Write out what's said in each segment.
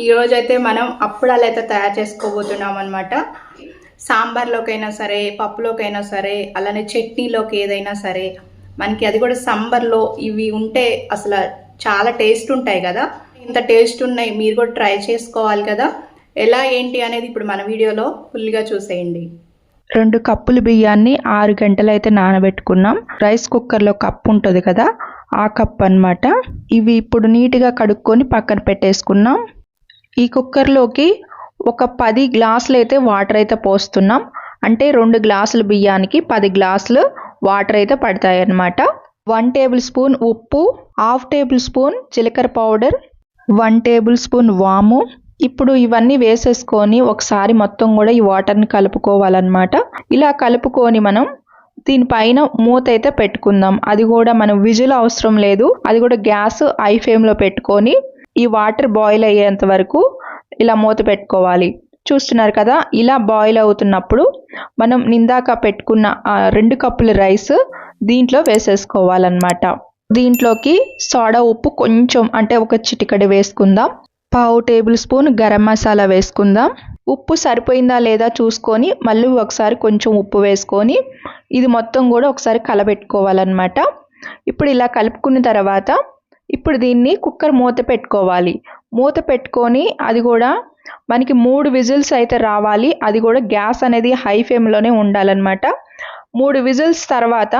ఈరోజు అయితే మనం అప్పుడాలు అయితే తయారు చేసుకోబోతున్నాం అనమాట సాంబార్లోకైనా సరే పప్పులోకైనా సరే అలానే చట్నీలోకి ఏదైనా సరే మనకి అది కూడా సంబర్లో ఇవి ఉంటే అసలు చాలా టేస్ట్ ఉంటాయి కదా. ఇంత టేస్ట్ ఉన్నాయి మీరు కూడా ట్రై చేసుకోవాలి కదా. ఎలా ఏంటి అనేది ఇప్పుడు మన వీడియోలో ఫుల్గా చూసేయండి. రెండు కప్పులు బియ్యాన్ని ఆరు గంటలు అయితే నానబెట్టుకున్నాం. రైస్ కుక్కర్లో కప్పు ఉంటుంది కదా ఆ కప్ అన్నమాట. ఇవి ఇప్పుడు నీట్గా కడుక్కొని పక్కన పెట్టేసుకున్నాం. ఈ కుక్కర్లోకి ఒక పది గ్లాసులు అయితే వాటర్ అయితే పోస్తున్నాం. అంటే రెండు గ్లాసులు బియ్యానికి పది గ్లాసులు వాటర్ అయితే పడతాయి అన్నమాట. వన్ టేబుల్ స్పూన్ ఉప్పు హాఫ్ టేబుల్ స్పూన్ జీలకర్ర పౌడర్ వన్ టేబుల్ స్పూన్ వాము. ఇప్పుడు ఇవన్నీ వేసేసుకొని ఒకసారి మొత్తం కూడా ఈ వాటర్ని కలుపుకోవాలన్నమాట. ఇలా కలుపుకొని మనం దీనిపైన మూత అయితే పెట్టుకుందాం. అది కూడా మనం విజులు అవసరం లేదు. అది కూడా గ్యాస్ ఐ ఫ్లేమ్లో పెట్టుకొని ఈ వాటర్ బాయిల్ అయ్యేంత వరకు ఇలా మూత పెట్టుకోవాలి. చూస్తున్నారు కదా ఇలా బాయిల్ అవుతున్నప్పుడు మనం నిందాక పెట్టుకున్న రెండు కప్పుల రైస్ దీంట్లో వేసేసుకోవాలన్నమాట. దీంట్లోకి సోడా ఉప్పు కొంచెం అంటే ఒక చిటికడి వేసుకుందాం. పావు టేబుల్ స్పూన్ గరం మసాలా వేసుకుందాం. ఉప్పు సరిపోయిందా లేదా చూసుకొని మళ్ళీ ఒకసారి కొంచెం ఉప్పు వేసుకొని ఇది మొత్తం కూడా ఒకసారి కలబెట్టుకోవాలన్నమాట. ఇప్పుడు ఇలా కలుపుకున్న తర్వాత ఇప్పుడు దీన్ని కుక్కర్ మూత పెట్టుకోవాలి. మూత పెట్టుకొని అది కూడా మనకి మూడు విజిల్స్ అయితే రావాలి. అది కూడా గ్యాస్ అనేది హై ఫ్లేమ్లోనే ఉండాలన్నమాట. మూడు విజిల్స్ తర్వాత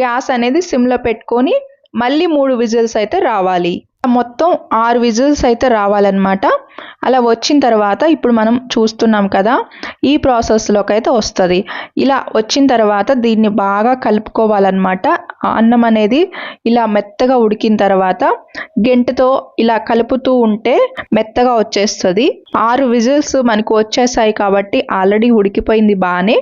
గ్యాస్ అనేది సిమ్లో పెట్టుకొని మళ్ళీ మూడు విజిల్స్ అయితే రావాలి. మొత్తం ఆరు విజిల్స్ అయితే రావాలన్నమాట. అలా వచ్చిన తర్వాత ఇప్పుడు మనం చూస్తున్నాం కదా ఈ ప్రాసెస్లోకి అయితే వస్తుంది. ఇలా వచ్చిన తర్వాత దీన్ని బాగా కలుపుకోవాలన్నమాట. అన్నం అనేది ఇలా మెత్తగా ఉడికిన తర్వాత గెంటతో ఇలా కలుపుతూ ఉంటే మెత్తగా వచ్చేస్తుంది. ఆరు విజిల్స్ మనకు వచ్చేసాయి కాబట్టి ఆల్రెడీ ఉడికిపోయింది బాగానే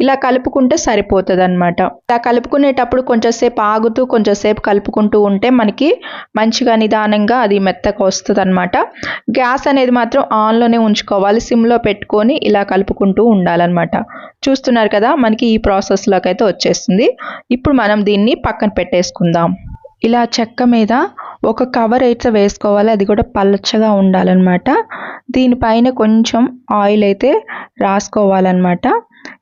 ఇలా కలుపుకుంటే సరిపోతుంది అనమాట ఇలా కలుపుకునేటప్పుడు కొంచెంసేపు ఆగుతూ కొంచెంసేపు కలుపుకుంటూ ఉంటే మనకి మంచిగా నిదానంగా అది మెత్తగా వస్తుంది అనమాట గ్యాస్ అనేది మాత్రం ఆన్లోనే ఉంచుకోవాలి. సిమ్లో పెట్టుకొని ఇలా కలుపుకుంటూ ఉండాలన్నమాట. చూస్తున్నారు కదా మనకి ఈ ప్రాసెస్లోకి అయితే వచ్చేస్తుంది. ఇప్పుడు మనం దీన్ని పక్కన పెట్టేసుకుందాం. ఇలా చెక్క మీద ఒక కవర్ అయితే వేసుకోవాలి. అది కూడా పలచగా ఉండాలన్నమాట. దీనిపైన కొంచెం ఆయిల్ అయితే రాసుకోవాలన్నమాట.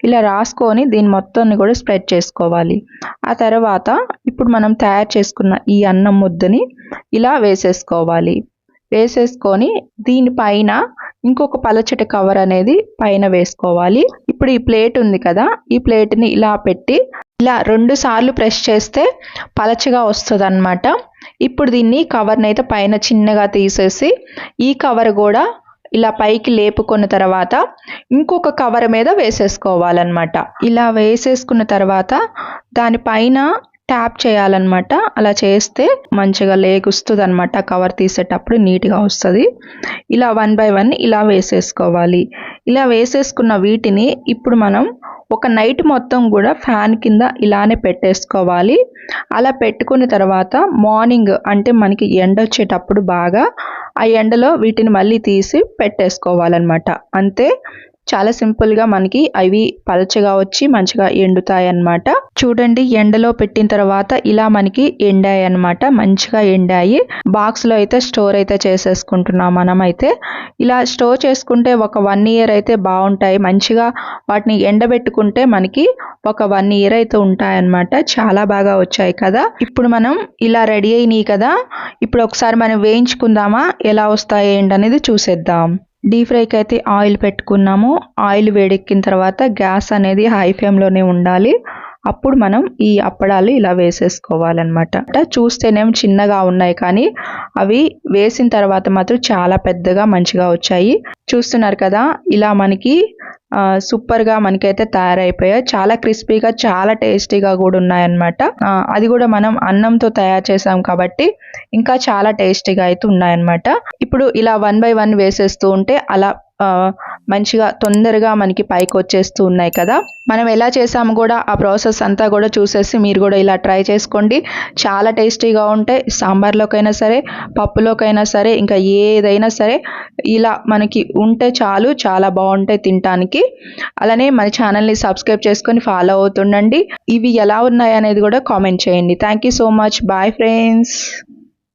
ఇలా రాసుకొని దీని మొత్తాన్ని కూడా స్ప్రెడ్ చేసుకోవాలి. ఆ తర్వాత ఇప్పుడు మనం తయారు చేసుకున్న ఈ అన్నం ముద్దని ఇలా వేసేసుకోవాలి. వేసేసుకొని దీనిపైన ఇంకొక పలచటి కవర్ అనేది పైన వేసుకోవాలి. ఇప్పుడు ఈ ప్లేట్ ఉంది కదా ఈ ప్లేట్ని ఇలా పెట్టి ఇలా రెండు సార్లు ప్రెస్ చేస్తే పలచగా వస్తుంది అనమాట ఇప్పుడు దీన్ని కవర్ని అయితే పైన చిన్నగా తీసేసి ఈ కవర్ కూడా ఇలా పైకి లేపుకున్న తర్వాత ఇంకొక కవర్ మీద వేసేసుకోవాలన్నమాట. ఇలా వేసేసుకున్న తర్వాత దానిపైన ట్యాప్ చేయాలన్నమాట. అలా చేస్తే మంచిగా లేగుస్తుంది అనమాట కవర్ తీసేటప్పుడు నీట్గా వస్తుంది. ఇలా వన్ బై వన్ ఇలా వేసేసుకోవాలి. ఇలా వేసేసుకున్న వీటిని ఇప్పుడు మనం ఒక నైట్ మొత్తం కూడా ఫ్యాన్ కింద ఇలానే పెట్టేసుకోవాలి. అలా పెట్టుకున్న తర్వాత మార్నింగ్ అంటే మనకి ఎండ వచ్చేటప్పుడు బాగా ఆ ఎండలో వీటిని మళ్ళీ తీసి పెట్టేసుకోవాలన్నమాట. అంతే చాలా సింపుల్గా మనకి అవి పలచగా వచ్చి మంచిగా ఎండుతాయి అన్నమాట చూడండి ఎండలో పెట్టిన తర్వాత ఇలా మనకి ఎండాయి అన్నమాట మంచిగా ఎండాయి. బాక్స్లో అయితే స్టోర్ అయితే చేసేసుకుంటున్నాం మనం అయితే ఇలా స్టోర్ చేసుకుంటే ఒక వన్ ఇయర్ అయితే బాగుంటాయి. మంచిగా వాటిని ఎండబెట్టుకుంటే మనకి ఒక వన్ ఇయర్ అయితే ఉంటాయి అన్నమాట చాలా బాగా వచ్చాయి కదా. ఇప్పుడు మనం ఇలా రెడీ అయినాయి కదా. ఇప్పుడు ఒకసారి మనం వేయించుకుందామా? ఎలా వస్తాయి ఏంటనేది చూసేద్దాం. డీప్ ఫ్రైకి అయితే ఆయిల్ పెట్టుకున్నాము. ఆయిల్ వేడెక్కిన తర్వాత గ్యాస్ అనేది హై ఫ్లేమ్లోనే ఉండాలి. అప్పుడు మనం ఈ అప్పడాలు ఇలా వేసేసుకోవాలన్నమాట. చూస్తేనేం చిన్నగా ఉన్నాయి కానీ అవి వేసిన తర్వాత మాత్రం చాలా పెద్దగా మంచిగా వచ్చాయి. చూస్తున్నారు కదా ఇలా మనకి సూపర్గా మనకైతే తయారైపోయాయి. చాలా క్రిస్పీగా చాలా టేస్టీగా కూడా ఉన్నాయన్నమాట. అది కూడా మనం అన్నంతో తయారు చేసాం కాబట్టి ఇంకా చాలా టేస్టీగా అయితే ఉన్నాయన్నమాట. ఇప్పుడు ఇలా వన్ బై వన్ వేసేస్తూ ఉంటే అలా మంచిగా తొందరగా మనకి పైకి వచ్చేస్తూ ఉన్నాయి కదా. మనం ఎలా చేసాము కూడా ఆ ప్రాసెస్ అంతా కూడా చూసేసి మీరు కూడా ఇలా ట్రై చేసుకోండి. చాలా టేస్టీగా ఉంటాయి. సాంబార్లోకైనా సరే పప్పులోకైనా సరే ఇంకా ఏదైనా సరే ఇలా మనకి ఉంటే చాలు చాలా బాగుంటాయి తినటానికి. అలానే మన ఛానల్ని సబ్స్క్రైబ్ చేసుకొని ఫాలో అవుతుండండి. ఇవి ఎలా ఉన్నాయి అనేది కూడా కామెంట్ చేయండి. Thank you so much. Bye friends.